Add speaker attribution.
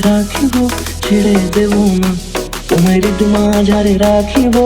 Speaker 1: রাখিব ছেড়ে দেব না। তোমার
Speaker 2: যারে রাখিব।